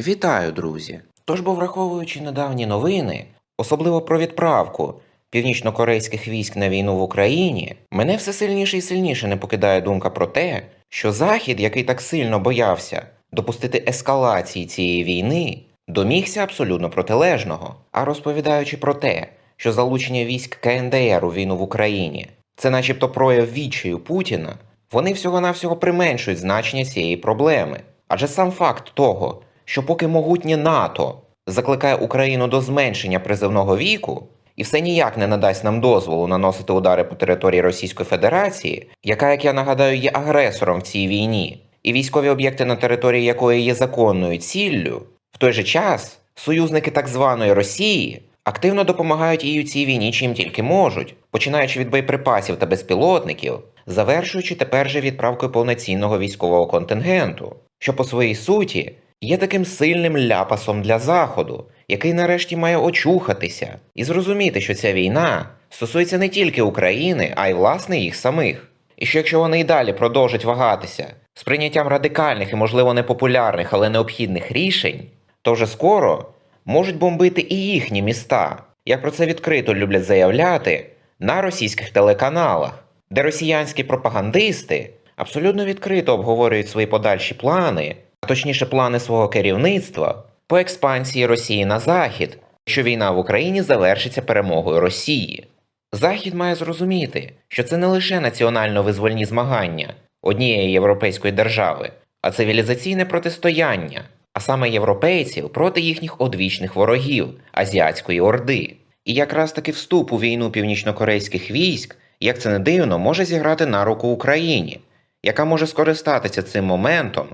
Вітаю, друзі! Тож, бо враховуючи недавні новини, особливо про відправку північнокорейських військ на війну в Україні, мене все сильніше і сильніше не покидає думка про те, що Захід, який так сильно боявся допустити ескалації цієї війни, домігся абсолютно протилежного. А розповідаючи про те, що залучення військ КНДР у війну в Україні це начебто прояв відчаю Путіна, вони всього-навсього применшують значення цієї проблеми. Адже сам факт того, що поки могутнє НАТО закликає Україну до зменшення призивного віку, і все ніяк не надасть нам дозволу наносити удари по території Російської Федерації, яка, як я нагадаю, є агресором в цій війні, і військові об'єкти на території якої є законною ціллю, в той же час союзники так званої Росії активно допомагають їй у цій війні чим тільки можуть, починаючи від боєприпасів та безпілотників, завершуючи тепер же відправкою повноцінного військового контингенту, що по своїй суті є таким сильним ляпасом для Заходу, який нарешті має очухатися і зрозуміти, що ця війна стосується не тільки України, а й власне їх самих. І що якщо вони й далі продовжать вагатися з прийняттям радикальних і, можливо, непопулярних, але необхідних рішень, то вже скоро можуть бомбити і їхні міста, як про це відкрито люблять заявляти на російських телеканалах, де росіянські пропагандисти абсолютно відкрито обговорюють свої подальші плани, точніше плани свого керівництва по експансії Росії на захід, що війна в Україні завершиться перемогою Росії. Захід має зрозуміти, що це не лише національно-визвольні змагання однієї європейської держави, а цивілізаційне протистояння, а саме європейців проти їхніх одвічних ворогів азіатської орди. І якраз таки вступ у війну північнокорейських військ, як це не дивно, може зіграти на руку Україні, яка може скористатися цим моментом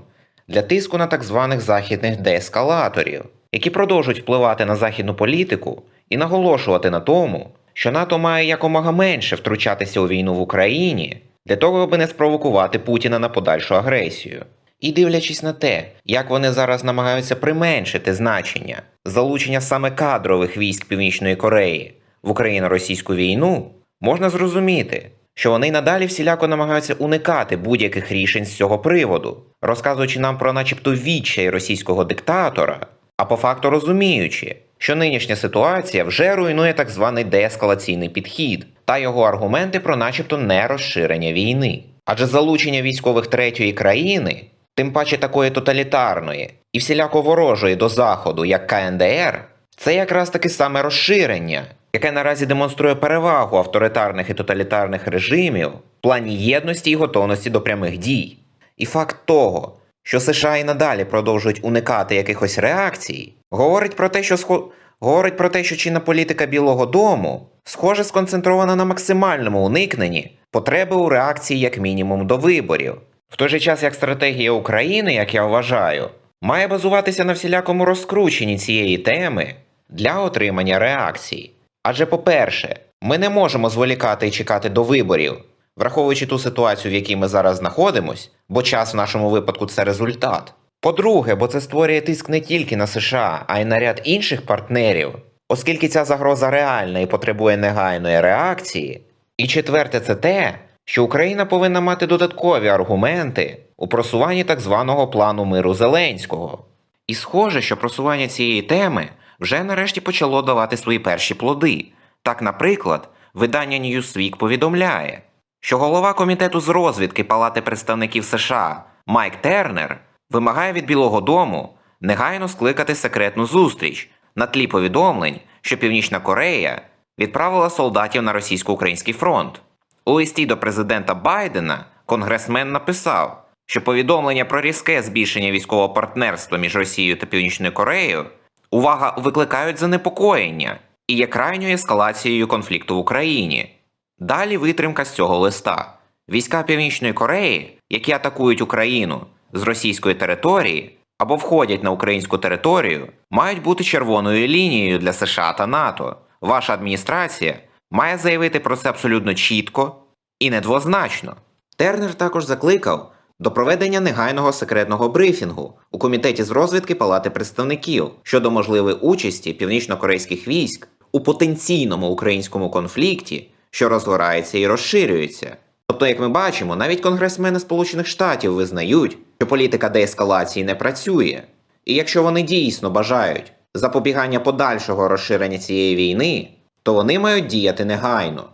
для тиску на так званих західних деескалаторів, які продовжують впливати на західну політику і наголошувати на тому, що НАТО має якомога менше втручатися у війну в Україні для того, аби не спровокувати Путіна на подальшу агресію. І дивлячись на те, як вони зараз намагаються применшити значення залучення саме кадрових військ Північної Кореї в Україно-російську війну, можна зрозуміти, що вони надалі всіляко намагаються уникати будь-яких рішень з цього приводу, розказуючи нам про начебто відчай російського диктатора, а по факту розуміючи, що нинішня ситуація вже руйнує так званий деескалаційний підхід та його аргументи про начебто нерозширення війни. Адже залучення військових третьої країни, тим паче такої тоталітарної і всіляко ворожої до Заходу, як КНДР, це якраз таки саме розширення, яке наразі демонструє перевагу авторитарних і тоталітарних режимів в плані єдності і готовності до прямих дій. І факт того, що США і надалі продовжують уникати якихось реакцій, говорить про те, що схо... говорить про те, що чинна політика Білого Дому схоже сконцентрована на максимальному уникненні потреби у реакції як мінімум до виборів. В той же час як стратегія України, як я вважаю, має базуватися на всілякому розкрученні цієї теми для отримання реакцій. Адже, по-перше, ми не можемо зволікати і чекати до виборів, враховуючи ту ситуацію, в якій ми зараз знаходимось, бо час в нашому випадку це результат. По-друге, бо це створює тиск не тільки на США, а й на ряд інших партнерів, оскільки ця загроза реальна і потребує негайної реакції. І четверте, це те, що Україна повинна мати додаткові аргументи у просуванні так званого плану миру Зеленського. І схоже, що просування цієї теми вже нарешті почало давати свої перші плоди. Так, наприклад, видання Newsweek повідомляє, що голова комітету з розвідки Палати представників США Майк Тернер вимагає від Білого Дому негайно скликати секретну зустріч на тлі повідомлень, що Північна Корея відправила солдатів на російсько-український фронт. У листі до президента Байдена конгресмен написав, що повідомлення про різке збільшення військового партнерства між Росією та Північною Кореєю увага викликають занепокоєння і є крайньою ескалацією конфлікту в Україні. Далі витримка з цього листа. Війська Північної Кореї, які атакують Україну з російської території або входять на українську територію, мають бути червоною лінією для США та НАТО. Ваша адміністрація має заявити про це абсолютно чітко і недвозначно. Тернер також закликав до проведення негайного секретного брифінгу у комітеті з розвідки Палати представників щодо можливої участі північно-корейських військ у потенційному українському конфлікті, що розгорається і розширюється. Тобто, як ми бачимо, навіть конгресмени Сполучених Штатів визнають, що політика деескалації не працює, І якщо вони дійсно бажають запобігання подальшого розширення цієї війни, то вони мають діяти негайно.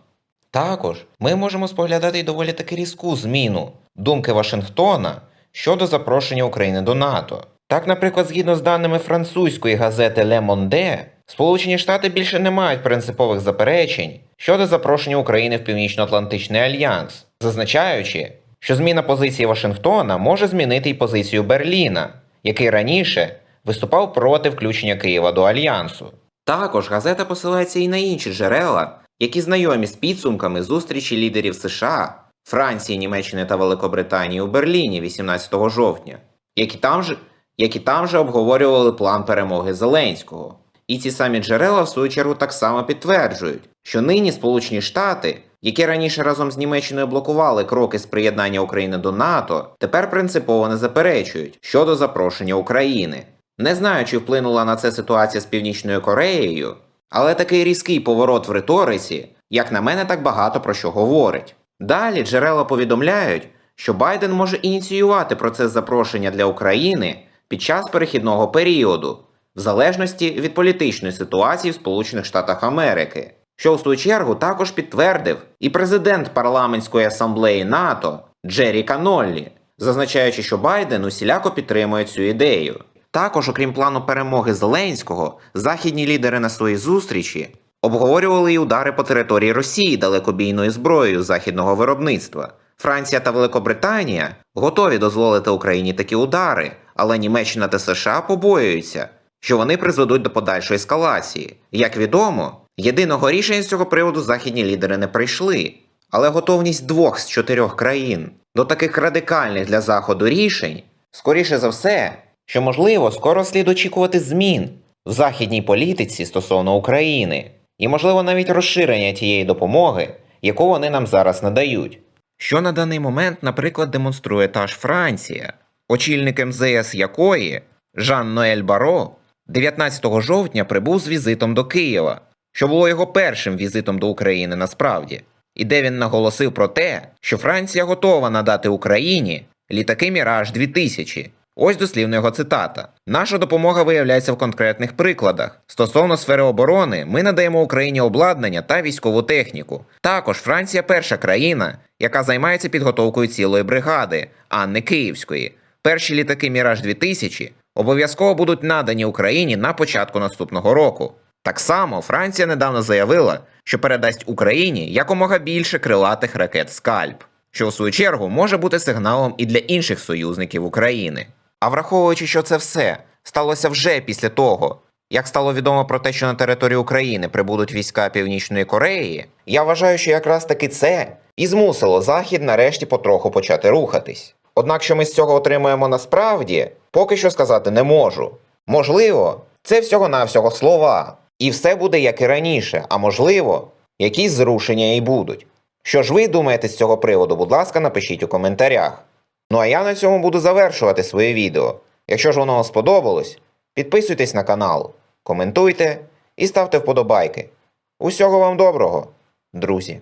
Також ми можемо споглядати й доволі таки різку зміну думки Вашингтона щодо запрошення України до НАТО. Так, наприклад, згідно з даними французької газети Le Monde, Сполучені Штати більше не мають принципових заперечень щодо запрошення України в Північно-Атлантичний альянс, зазначаючи, що зміна позиції Вашингтона може змінити й позицію Берліна, який раніше виступав проти включення Києва до альянсу. Також газета посилається і на інші джерела, які знайомі з підсумками зустрічі лідерів США, Франції, Німеччини та Великобританії у Берліні 18 жовтня, які там же, які там же обговорювали план перемоги Зеленського. І ці самі джерела, в свою чергу, так само підтверджують, що нині Сполучені Штати, які раніше разом з Німеччиною блокували кроки з приєднання України до НАТО, тепер принципово не заперечують щодо запрошення України. Не знаю, чи вплинула на це ситуація з Північною Кореєю, але такий різкий поворот в риториці, як на мене, так багато про що говорить. Далі джерела повідомляють, що Байден може ініціювати процес запрошення для України під час перехідного періоду, в залежності від політичної ситуації в Сполучених Штатах Америки, що в свою чергу також підтвердив і президент парламентської асамблеї НАТО Джері Каноллі, зазначаючи, що Байден усіляко підтримує цю ідею. Також, окрім плану перемоги Зеленського, західні лідери на своїй зустрічі обговорювали й удари по території Росії далекобійною зброєю західного виробництва. Франція та Великобританія готові дозволити Україні такі удари, але Німеччина та США побоюються, що вони призведуть до подальшої ескалації. Як відомо, єдиного рішення з цього приводу західні лідери не прийшли, але готовність двох з чотирьох країн до таких радикальних для Заходу рішень, скоріше за все, що можливо скоро слід очікувати змін в західній політиці стосовно України, і можливо навіть розширення тієї допомоги, яку вони нам зараз надають. Що на даний момент, наприклад, демонструє та ж Франція, очільник МЗС якої Жан Ноель Баро 19 жовтня прибув з візитом до Києва, що було його першим візитом до України насправді, і де він наголосив про те, що Франція готова надати Україні літаки Міраж 2000. Ось дослівна його цитата. Наша допомога виявляється в конкретних прикладах. Стосовно сфери оборони, ми надаємо Україні обладнання та військову техніку. Також Франція перша країна, яка займається підготовкою цілої бригади, а не київської. Перші літаки Міраж 2000 обов'язково будуть надані Україні на початку наступного року. Так само Франція недавно заявила, що передасть Україні якомога більше крилатих ракет Скальп, що в свою чергу може бути сигналом і для інших союзників України. А враховуючи, що це все сталося вже після того, як стало відомо про те, що на територію України прибудуть війська Північної Кореї, я вважаю, що якраз таки це і змусило Захід нарешті потроху почати рухатись. Однак, що ми з цього отримуємо насправді, поки що сказати не можу. Можливо, це всього-навсього слова, і все буде як і раніше, а можливо, якісь зрушення і будуть. Що ж ви думаєте з цього приводу, будь ласка, напишіть у коментарях. Ну а я на цьому буду завершувати своє відео. Якщо ж воно вам сподобалось, підписуйтесь на канал, коментуйте і ставте вподобайки. Усього вам доброго, друзі!